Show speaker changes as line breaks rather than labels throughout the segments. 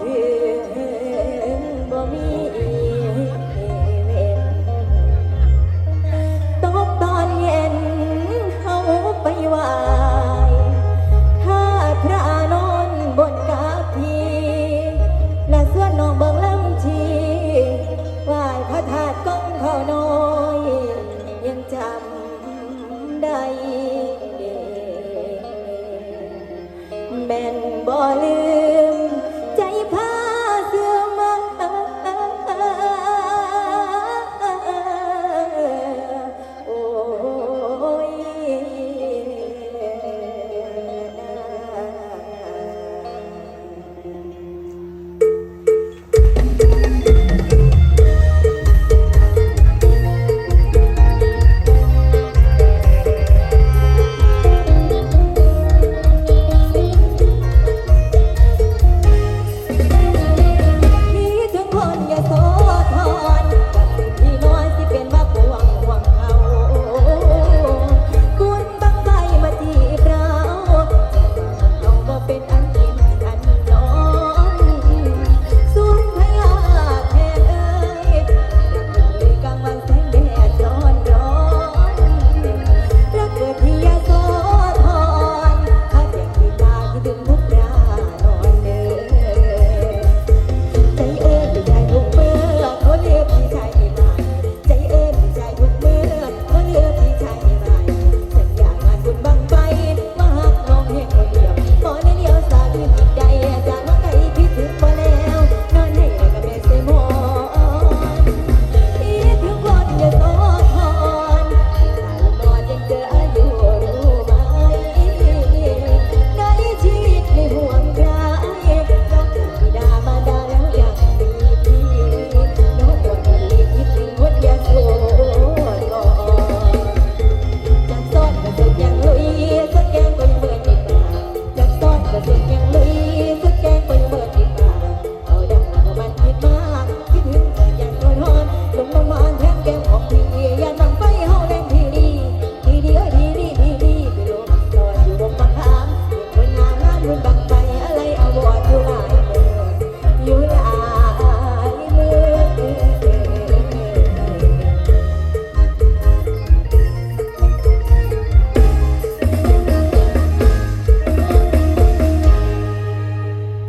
คิดถึงบ่มีเว้นตกตอนเย็นเข้าไปไหวถ้าพระนอนบนกาพีและส่วนนองบิงลำชีไหวพระธาตุกงขาน้อย ยังจำได้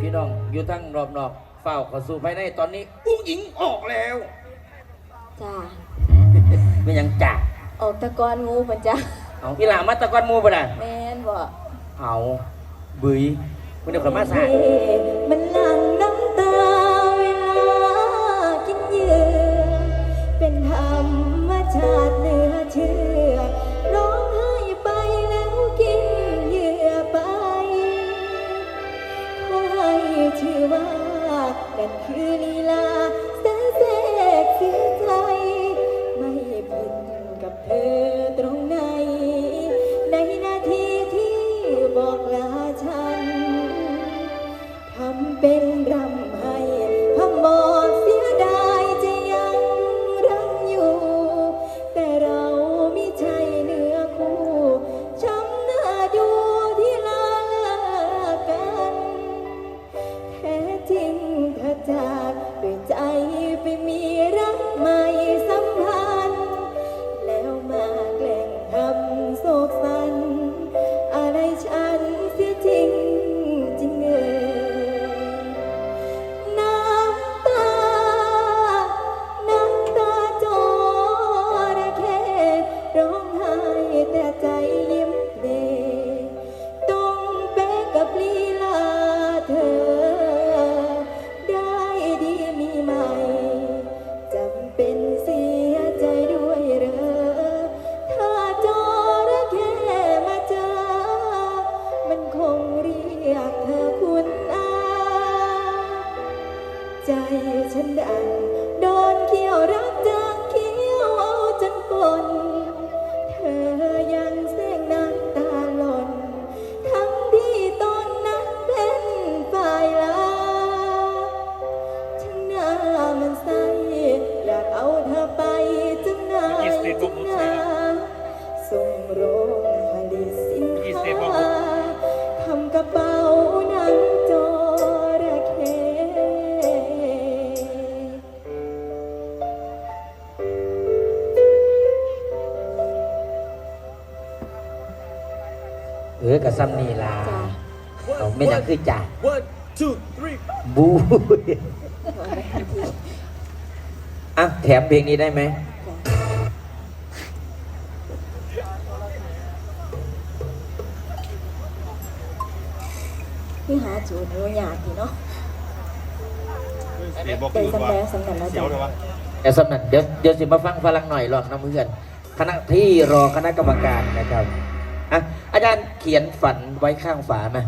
ี่น้องอยู่ทั้งรอบนอกเฝ้า
ข้าสู่ภายในตอนนี้อุ้งหญิงออกแล้ว
จ้า
เป็นยังจ่า
ออกตะกอนงูปะจ้า
เอาอีหลามาตะกอนหมูป่นะ
แม่นบ่
เอาบุยมั
นเดี๋ยวขมาใส่ มันเล un Brahma. เออกับซัมนีลาเอาไม่ยังคื
อจ่าบูอะแถมเพลงนี้ได้ไหม
พี่หาจูดรู้ยากดีเนาะ
เดี๋ยว
สำแดงสำคัญแล้ว
เดี๋ยว
สำนันเดี๋ยวเดี๋ยวสิมาฟังฝรั่งหน่อยลองน้ำเพื่อนคณะที่รอคณะกรรมการนะครับอะ อาจารย์เขียนฝันไว้ข้างฝาไหม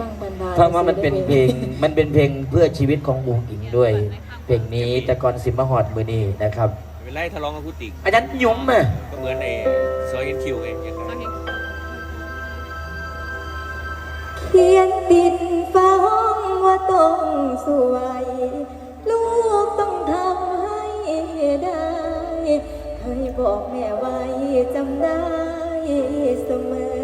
ฟังบรรดา
เพราะว่ามันเป็นเพลง มันเป็นเพลงเพื่อชีวิตของวงอิงด้วย เพลงนี้แต่ก่อนซิมหอดมือนี้นะครับ
เป็นไรทะลองกับผู้ติก
อาจารย์ยุ้มอะ
ก็เหมือนในซอยอ็นคิวเงอย่าง
เขียนติดฟ้าห้องว่าต้องสวย ลูกต้องทำให้ได้ ให้บอกแม่ไว้จำได้เสมอ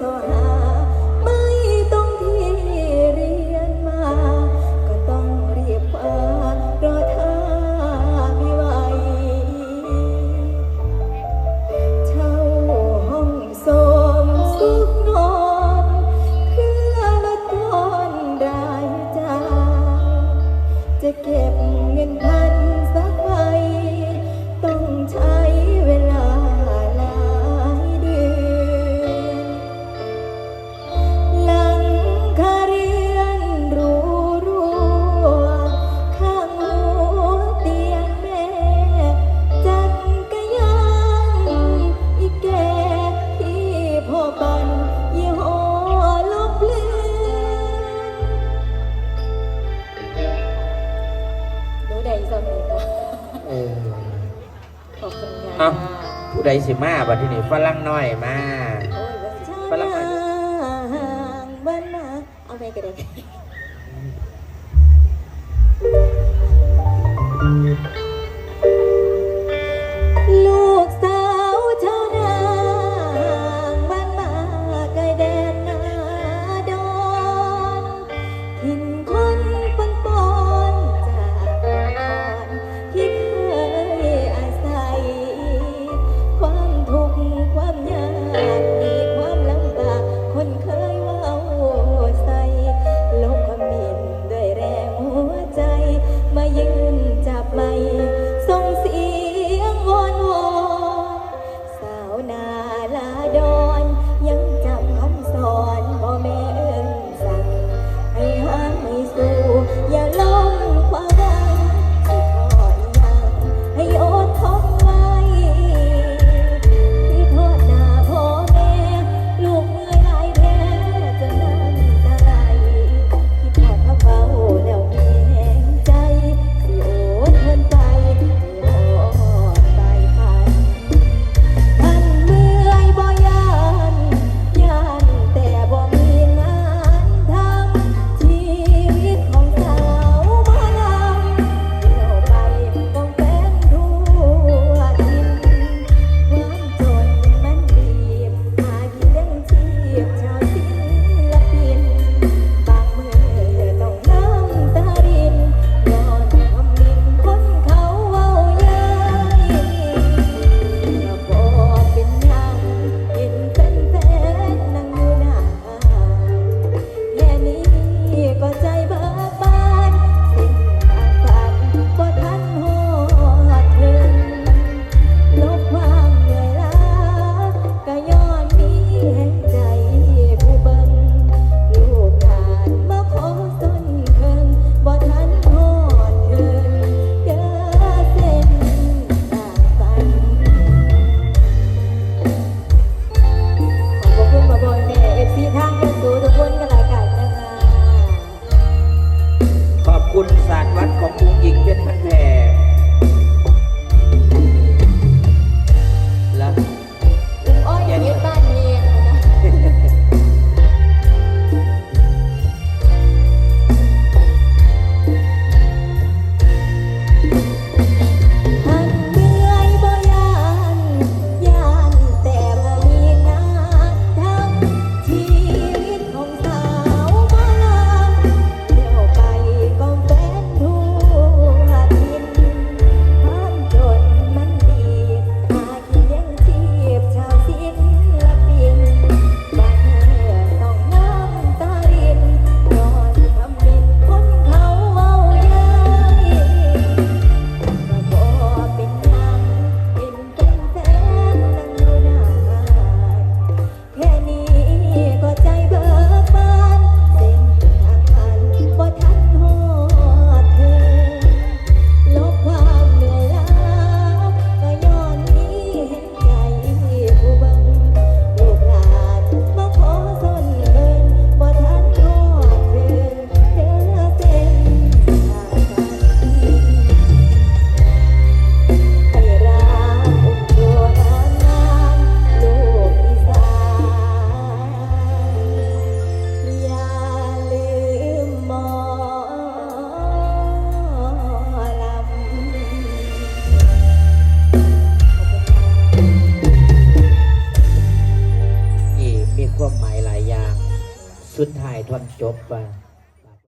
xưa ผู้ใดสิมาบัดที่นี่ฝรั่งน้อยมา ฝรั่งหน่อย
บ้านนาเอาไปก็ได้